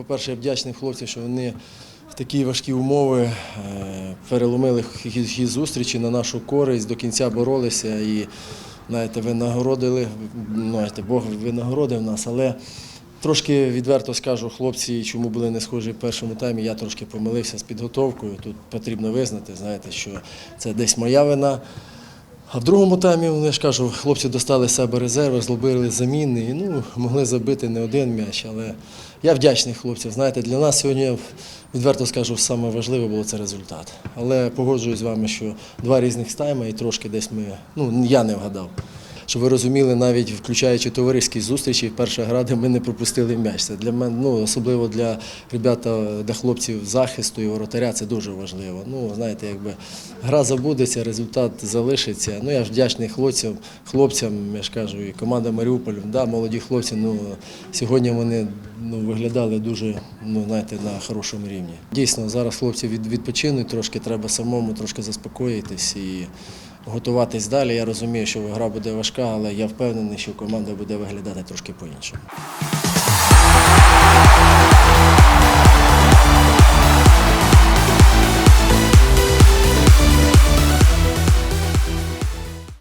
по-перше, я вдячний хлопцям, що вони в такі важкі умови е, переломили хід зустрічі на нашу користь, до кінця боролися і знаєте, винагородили, знаєте, Бог винагородив нас, але трошки відверто скажу, хлопці, чому були не схожі в першому таймі, я трошки помилився з підготовкою. Тут потрібно визнати, знаєте, що це десь моя вина. А в другому таймі, ну, я ж кажу, хлопці достали з себе резерви, зробили заміни і ну, могли забити не один м'яч. Але я вдячний хлопцям. Знаєте, для нас сьогодні, відверто скажу, саме важливе було це результат. Але погоджуюсь з вами, що два різних тайми і трошки десь ми, ну я не вгадав. Щоб ви розуміли, навіть включаючи товариські зустрічі, перша гра, де ми не пропустили м'яч. Це для мене, ну особливо для ребята, для хлопців захисту і воротаря, це дуже важливо. Ну, знаєте, якби гра забудеться, результат залишиться. Ну я ж вдячний хлопцям, хлопцям, я ж кажу, і команда Маріуполь, да, молоді хлопці. Ну сьогодні вони ну, виглядали дуже, ну знаєте, на хорошому рівні. Дійсно, зараз хлопці від, відпочинуть, трошки треба самому трошки заспокоїтись і готуватись далі. Я розумію, що гра буде важка, але я впевнений, що команда буде виглядати трошки по-іншому.